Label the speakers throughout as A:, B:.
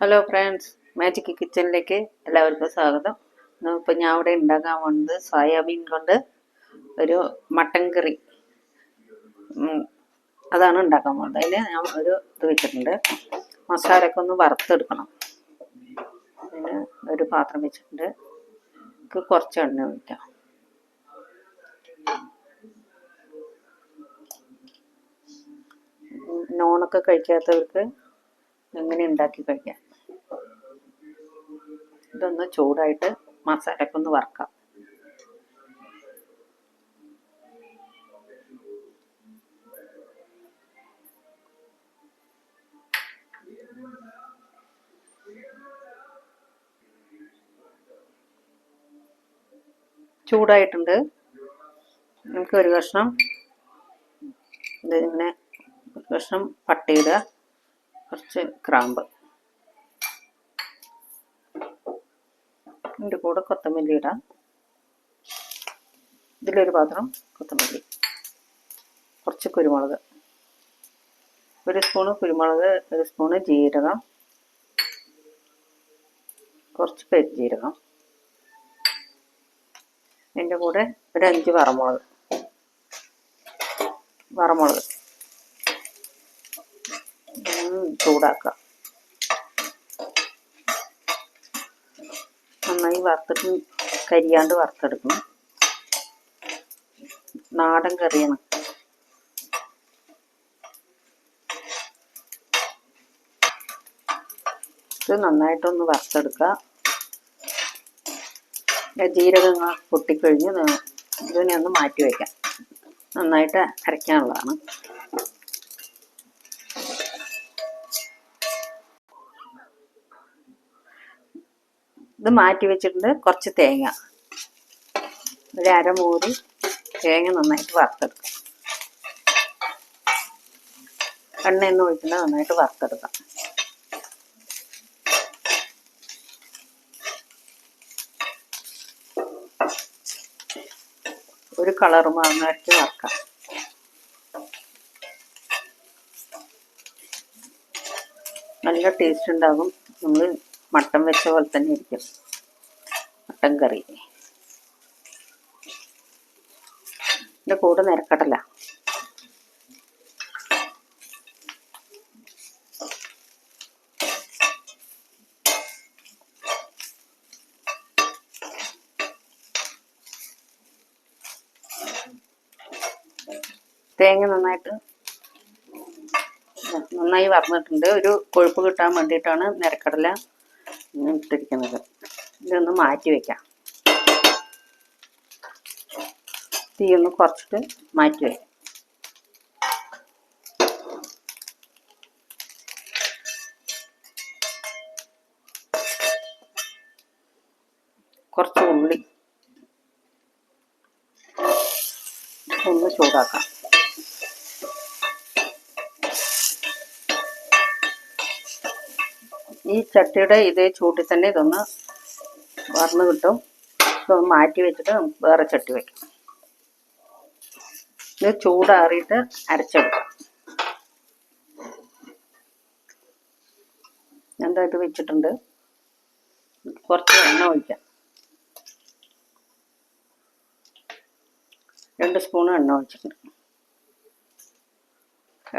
A: Hello friends magic കിച്ചണിലേക്ക് എല്ലാവർക്കും സ്വാഗതം. ഇപ്പം ഞാൻ അവിടെ ഉണ്ടാക്കാൻ പോകുന്നത് സോയാബീൻ കൊണ്ട് ഒരു മട്ടൻ കറി അതാണ് ഉണ്ടാക്കാൻ പോകുന്നത്. അതിൽ ഞാൻ ഒരു ഇത് വെച്ചിട്ടുണ്ട്. മസാലയൊക്കെ ഒന്ന് വറുത്തെടുക്കണം. അതിന് ഒരു പാത്രം വെച്ചിട്ടുണ്ട്. എനിക്ക് കുറച്ച് എണ്ണ ഒഴിക്കാം. നോണൊക്കെ കഴിക്കാത്തവർക്ക് എങ്ങനെ ഉണ്ടാക്കി കഴിക്കാം? ഇതൊന്ന് ചൂടായിട്ട് മസാലക്കൊന്ന് വറക്കാം. ചൂടായിട്ടുണ്ട്. നമുക്ക് ഒരു കഷ്ണം ഇങ്ങനെ ഒരു കഷ്ണം പട്ടയിടുക. കുറച്ച് ക്രാമ്പ്. ഇതിന്റെ കൂടെ കൊത്തമല്ലി ഇടാം ഇതിലൊരു പാത്രം കൊത്തമല്ലി. കുറച്ച് കുരുമുളക്. ഒരു സ്പൂണ് കുരുമുളക് ഒരു സ്പൂണ് ജീരകം. കുറച്ച് പെരുജീരകം. എന്റെ കൂടെ ഒരു അഞ്ച് വറമുളക്. വറമുളക് ചൂടാക്കാം. നന്നായി വറുത്തിട്ട് കരിയാണ്ട് വറുത്തെടുക്കണം നാടൻ കറിയാണ്. ഇത് നന്നായിട്ടൊന്ന് വറുത്തെടുക്കുക. ജീരകങ്ങൾ പൊട്ടിക്കഴിഞ്ഞ് ഇതിനെ ഒന്ന് മാറ്റി വയ്ക്കാം. നന്നായിട്ട് അരയ്ക്കാനുള്ളതാണ്. ഇത് മാറ്റി വെച്ചിട്ടുണ്ട് കുറച്ച് തേങ്ങ. ഒരു അരമൂടി തേങ്ങ നന്നായിട്ട് വറുത്തെടുക്കാം. എണ്ണയൊന്നും ഒഴിക്കുന്നത് നന്നായിട്ട് വറുത്തെടുക്കാം. ഒരു കളർ മാങ്ങാക്കി വറക്കാം. നല്ല ടേസ്റ്റ് ഉണ്ടാകും. നമ്മൾ മട്ടൻ വെച്ച പോലെ തന്നെ ഇരിക്കും. Mutton curry. ഇതിന്റെ കൂടെ നിരക്കടല തേങ്ങ നന്നായിട്ട് നന്നായി വറന്നിട്ടുണ്ട്. ഒരു കൊഴുപ്പ് കിട്ടാൻ വേണ്ടിയിട്ടാണ് നിരക്കടല. ഇട്ടിരിക്കുന്നത്. ഇതൊന്ന് മാറ്റി വെക്കാം. തീ ഒന്ന് കുറച്ചിട്ട് മാറ്റി വയ്ക്കാം കുറച്ച് ഉള്ളി. ഒന്ന് ചൂടാക്കാം. ഈ ചട്ടിയുടെ ഇതേ ചൂട്ടിൽ തന്നെ ഇതൊന്ന് വറന്ന് കിട്ടും. ഇതൊന്ന് മാറ്റി വെച്ചിട്ട് നമുക്ക് വേറെ ചട്ടി വെക്കാം. ഇത് ചൂടാറിയിട്ട് അരച്ചെടുക്കാം. എന്താ ഇത് വെച്ചിട്ടുണ്ട്? കുറച്ച് എണ്ണ ഒഴിക്കാം. രണ്ട് സ്പൂൺ എണ്ണ ഒഴിച്ചിട്ടുണ്ട്.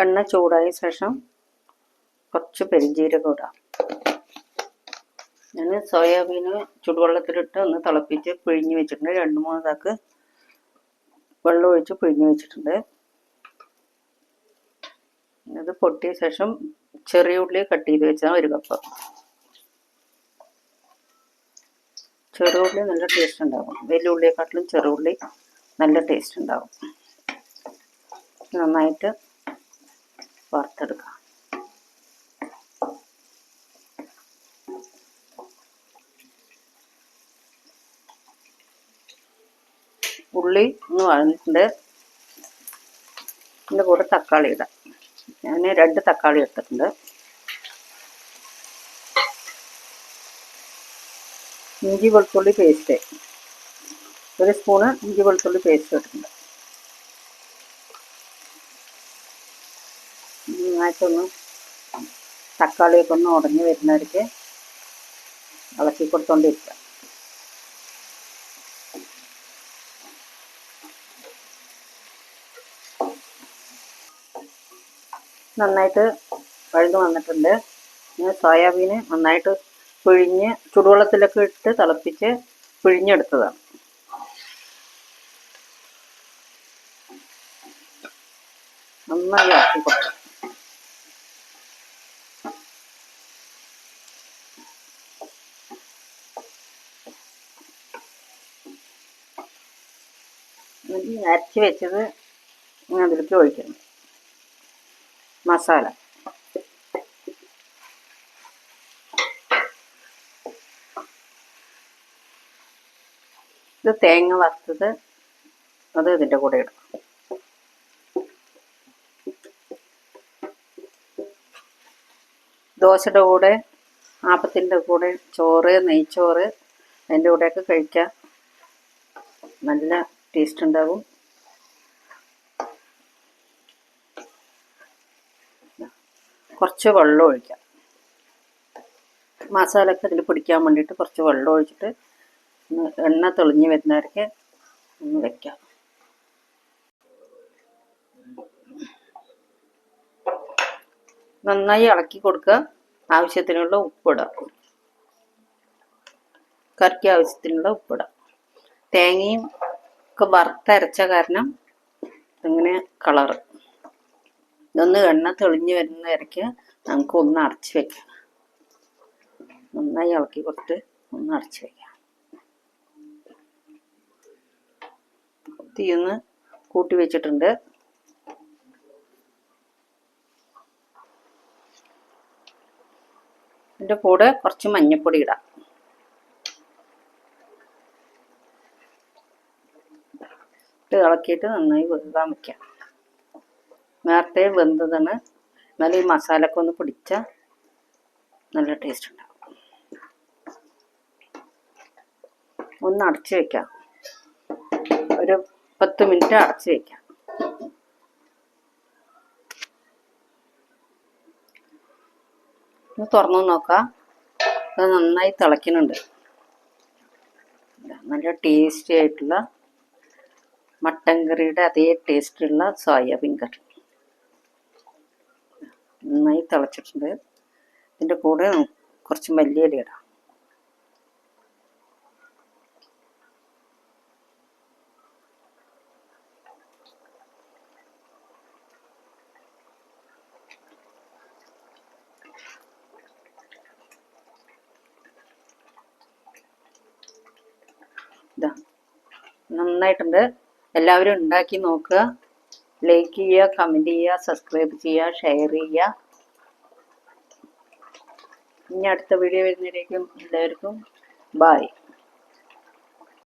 A: എണ്ണ ചൂടായ ശേഷം കുറച്ച് പെരിഞ്ജീരകം ഇടാം. ഞാൻ സോയാബീന് ചൂടുവെള്ളത്തിലിട്ട് ഒന്ന് തിളപ്പിച്ച് പിഴിഞ്ഞ് വെച്ചിട്ടുണ്ട്. രണ്ട് മൂന്ന് താക്ക് വെള്ളം ഒഴിച്ച് പിഴിഞ്ഞ് വെച്ചിട്ടുണ്ട്. ഇത് പൊട്ടിയ ശേഷം ചെറിയ ഉള്ളി കട്ട് ചെയ്ത് വെച്ചാൽ ഒരു കപ്പ്. ചെറു ഉള്ളി നല്ല ടേസ്റ്റ് ഉണ്ടാകും വലിയ ഉള്ളിയെക്കാട്ടിലും ചെറു ഉള്ളി നല്ല ടേസ്റ്റ് ഉണ്ടാകും നന്നായിട്ട് വറുത്തെടുക്കാം. ഉള്ളി ഒന്ന് വഴന്നിട്ടുണ്ട്. ഇതിന്റെ കൂടെ തക്കാളി ഇടാം. ഞാൻ രണ്ട് തക്കാളി എടുത്തിട്ടുണ്ട്. ഇഞ്ചി വെളുത്തുള്ളി പേസ്റ്റ്. ഒരു സ്പൂണ് ഇഞ്ചി വെളുത്തുള്ളി പേസ്റ്റ് ഇട്ടിട്ടുണ്ട് നന്നായിട്ടൊന്ന് തക്കാളിയൊക്കെ ഒന്ന് ഉടഞ്ഞു വരുന്നവർക്ക് ഇളക്കി കൊടുത്തോണ്ടിരിക്കുക നന്നായിട്ട് വഴന്നു വന്നിട്ടുണ്ട്. ഞാൻ സോയാബീന് നന്നായിട്ട് പിഴിഞ്ഞ് ചുടുവെള്ളത്തിലൊക്കെ ഇട്ട് തിളപ്പിച്ച് പിഴിഞ്ഞെടുത്തതാണ്. നന്നായി ഇളക്കി കൊടുക്കും അരച്ച് വെച്ചത് അതിലേക്ക് ഒഴിക്കണം മസാല. ഇത് തേങ്ങ വറുത്തത് അത് ഇതിന്റെ കൂടെ ഇടും. ദോശയുടെ കൂടെ ആപ്പത്തിന്റെ കൂടെ ചോറ് നെയ്ച്ചോറ് അതിന്റെ കൂടെയൊക്കെ കഴിക്കാം നല്ല ടേസ്റ്റ് ഉണ്ടാവും. കുറച്ച് വെള്ളം ഒഴിക്കാം. മസാലയൊക്കെ ഇതിൽ പിടിക്കാൻ വേണ്ടിയിട്ട് കുറച്ച് വെള്ളം ഒഴിച്ചിട്ട് ഒന്ന് എണ്ണ തെളിഞ്ഞ് വരുന്നവർക്ക് ഒന്ന് വെക്കാം. നന്നായി ഇളക്കി കൊടുക്കുക. ആവശ്യത്തിനുള്ള ഉപ്പിടുക കറിക്ക് ആവശ്യത്തിനുള്ള ഉപ്പിടുക തേങ്ങയും ഒക്കെ വറുത്തരച്ച കാരണം ഇങ്ങനെ കളറ്. ഇതൊന്ന് എണ്ണ തെളിഞ്ഞു വരുന്ന വരയ്ക്ക് നമുക്ക് ഒന്ന് അടച്ചു വെക്കാം. നന്നായി ഇളക്കി കൊടുത്ത് ഒന്ന് അടച്ചു വെക്കാം. തീയൊന്ന് കൂട്ടി വെച്ചിട്ടുണ്ട്. ഇതിന്റെ കൂടെ കുറച്ച് മഞ്ഞൾപ്പൊടി ഇടാം. ഇളക്കിയിട്ട് നന്നായി വെറുതാൻ വെക്കാം. നേരത്തെ വെന്തതാണ്. എന്നാലും ഈ മസാലയൊക്കെ ഒന്ന് പിടിച്ച നല്ല ടേസ്റ്റ് ഉണ്ടാവും. ഒന്ന് അടച്ചു വെക്കാം. ഒരു പത്ത് മിനിറ്റ് അടച്ചു വെക്കാം. ഒന്ന് തുറന്നു നോക്കാം. അത് നന്നായി തിളയ്ക്കുന്നുണ്ട്. നല്ല ടേസ്റ്റി ആയിട്ടുള്ള മട്ടൻ കറിയുടെ അതേ ടേസ്റ്റുള്ള സോയാബീൻ കറി നന്നായി തിളച്ചിട്ടുണ്ട്. ഇതിന്റെ കൂടെ കുറച്ച് മല്ലിയില ഇടാം. നന്നായിട്ടുണ്ട്. എല്ലാവരും ഉണ്ടാക്കി നോക്കുക. ലൈക്ക് ചെയ്യുക കമന്റ് ചെയ്യുക സബ്സ്ക്രൈബ് ചെയ്യുക ഷെയർ ചെയ്യുക. ഇനി അടുത്ത വീഡിയോ വരുന്നതിലേക്കും എല്ലാവർക്കും ബായ്